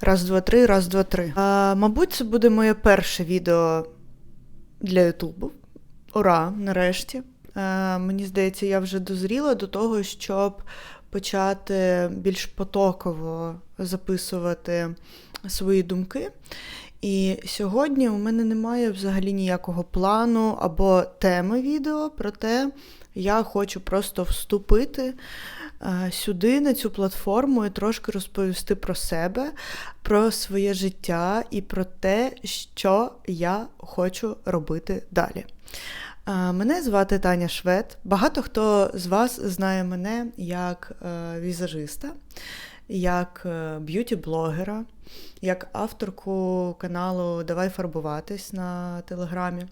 Раз, два, три, раз, два, три. А, мабуть, це буде моє перше відео для Ютубу. Ура, нарешті. А, мені здається, я вже дозріла до того, щоб почати більш потоково записувати свої думки. І сьогодні у мене немає взагалі ніякого плану або теми відео, проте я хочу просто вступити сюди, на цю платформу, і трошки розповісти про себе, про своє життя і про те, що я хочу робити далі. Е, Мене звати Таня Швед. Багато хто з вас знає мене як е, візажиста, як е, б'юті-блогера, як авторку каналу Давай фарбуватись на телеграмі.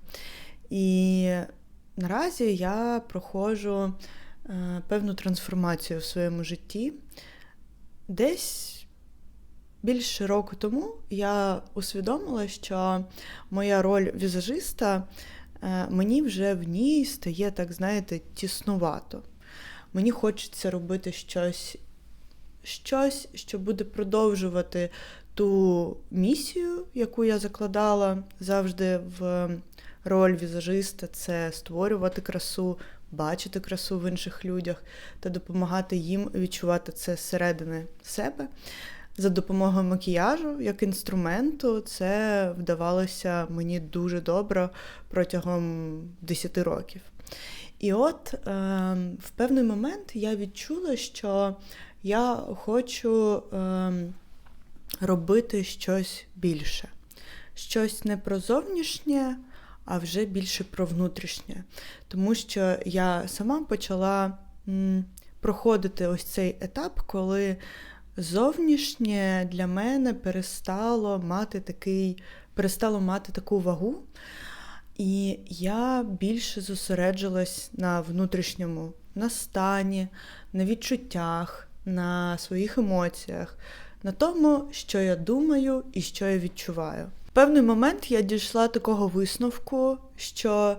І наразі я проходжу е, певну трансформацію в своєму житті. Десь більше року тому я усвідомила, що моя роль візажиста е, мені вже в ній стає, так знаєте, тіснувато. Мені хочеться робити щось, щось, що буде продовжувати ту місію, яку я закладала завжди в роль візажиста це створювати красу, бачити красу в інших людях та допомагати їм відчувати це зсередини себе. За допомогою макіяжу як інструменту, це вдавалося мені дуже добре протягом 10 років. І от е, в певний момент я відчула, що я хочу е, робити щось більше, щось не про зовнішнє, а вже більше про внутрішнє. Тому що я сама почала проходити ось цей етап, коли зовнішнє для мене перестало мати такий, перестало мати таку вагу. І я більше зосереджилась на внутрішньому, на стані, на відчуттях, на своїх емоціях, на тому, що я думаю і що я відчуваю. Певний момент я дійшла такого висновку, що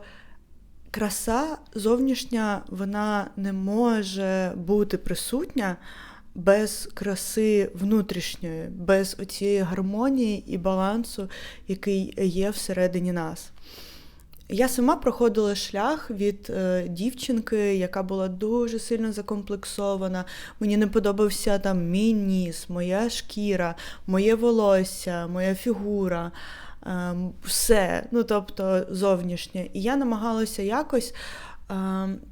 краса зовнішня вона не може бути присутня без краси внутрішньої, без оцієї гармонії і балансу, який є всередині нас. Я сама проходила шлях від е, дівчинки, яка була дуже сильно закомплексована. Мені не подобався там мій ніс, моя шкіра, моє волосся, моя фігура, е, все, ну тобто зовнішнє. І я намагалася якось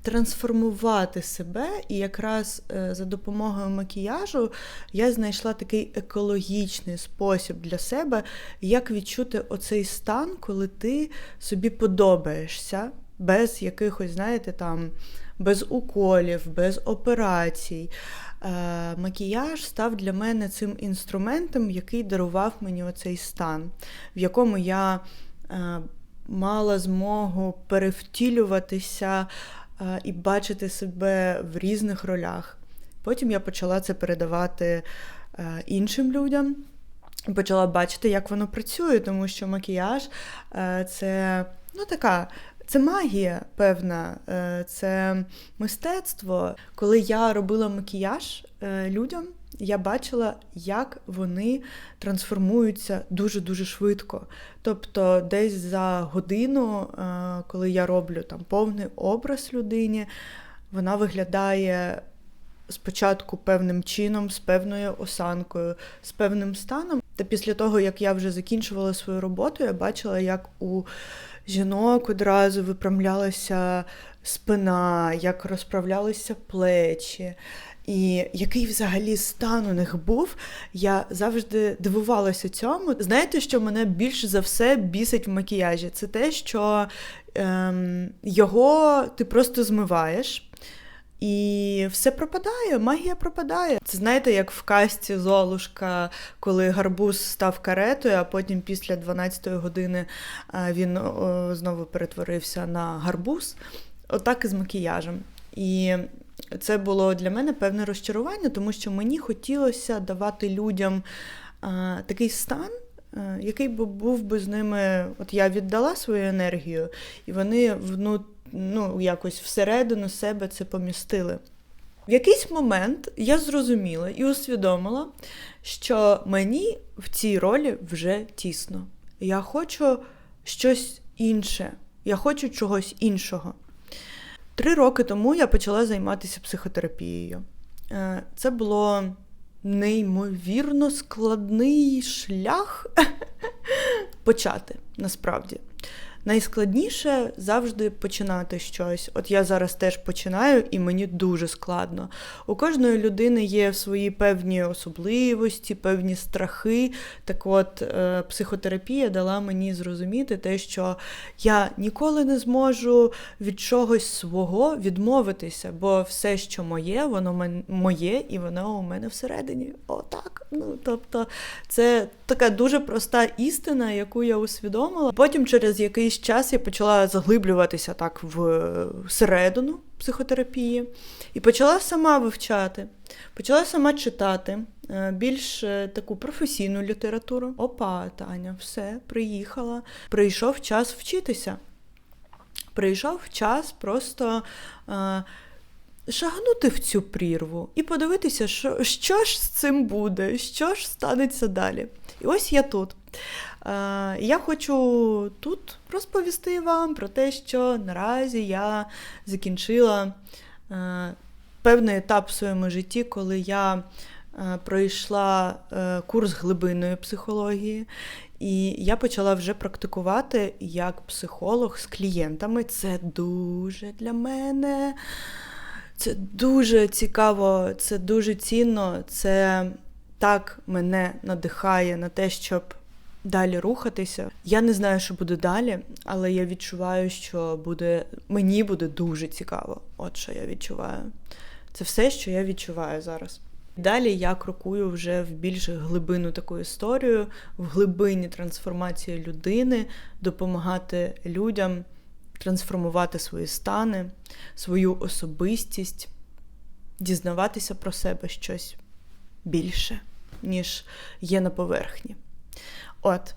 трансформувати себе, і якраз е, за допомогою макіяжу я знайшла такий екологічний спосіб для себе, як відчути оцей стан, коли ти собі подобаєшся, без якихось, знаєте, там, без уколів, без операцій. Е, макіяж став для мене цим інструментом, який дарував мені оцей стан, в якому я е, мала змогу перевтілюватися е, і бачити себе в різних ролях. Потім я почала це передавати е, іншим людям. і Почала бачити, як воно працює, тому що макіяж е, це ну така. Це магія певна, це мистецтво. Коли я робила макіяж людям, я бачила, як вони трансформуються дуже-дуже швидко. Тобто, десь за годину, е, коли я роблю там повний образ людині, вона виглядає спочатку певним чином, з певною осанкою, з певним станом. Та після того, як я вже закінчувала свою роботу, я бачила, як у жінок одразу випрямлялася спина, як розправлялися плечі. І який взагалі стан у них був, я завжди дивувалася цьому. Знаєте, що мене більше за все бісить в макіяжі? Це те, що ем, його ти просто змиваєш. І все пропадає, магія пропадає. Це знаєте, як в касті Золушка, коли гарбуз став каретою, а потім після 12-ї години він знову перетворився на гарбуз. Отак і з макіяжем. І це було для мене певне розчарування, тому що мені хотілося давати людям а, такий стан, а, який би був би з ними. От я віддала свою енергію, і вони вну, ну, якось всередину себе це помістили. В якийсь момент я зрозуміла і усвідомила, що мені в цій ролі вже тісно. Я хочу щось інше, я хочу чогось іншого. Три роки тому я почала займатися психотерапією. Е, Це було неймовірно складний шлях почати насправді. Найскладніше завжди починати щось. От я зараз теж починаю, і мені дуже складно. У кожної людини є свої певні особливості, певні страхи. Так от, е, психотерапія дала мені зрозуміти те, що я ніколи не зможу від чогось свого відмовитися, бо все, що моє, воно моє, і воно у мене всередині. Отак. Ну, тобто, це така дуже проста істина, яку я усвідомила. Потім через якийсь час я почала заглиблюватися так всередину психотерапії і почала сама вивчати, почала сама читати е, більш е, таку професійну літературу. Опа, Таня, все, приїхала. Прийшов час вчитися. Прийшов час просто. Е, шагнути в цю прірву і подивитися, що що ж з цим буде, що ж станеться далі. І ось я тут. Е, я хочу тут розповісти вам про те, що наразі я закінчила е, певний етап в своєму житті, коли я е, пройшла курс глибинної психології. І я почала вже практикувати як психолог з клієнтами. Це дуже для мене це дуже цікаво, це дуже цінно, це так мене надихає на те, щоб далі рухатися. Я не знаю, що буде далі, але я відчуваю, що буде мені буде дуже цікаво. От що я відчуваю. Це все, що я відчуваю зараз. Далі я крокую вже в більш глибину таку історію, в глибині трансформації людини, допомагати людям трансформувати свої стани, свою особистість, дізнаватися про себе щось більше, ніж є на поверхні. От.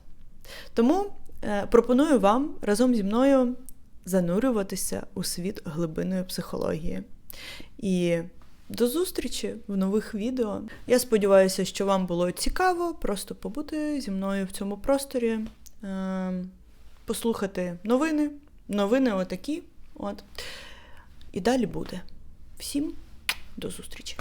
Тому е, пропоную вам разом зі мною занурюватися у світ глибинної психології. І до зустрічі в нових відео. Я сподіваюся, що вам було цікаво просто побути зі мною в цьому просторі, е, послухати новини. Новини отакі. От. І далі буде. Всім до зустрічі!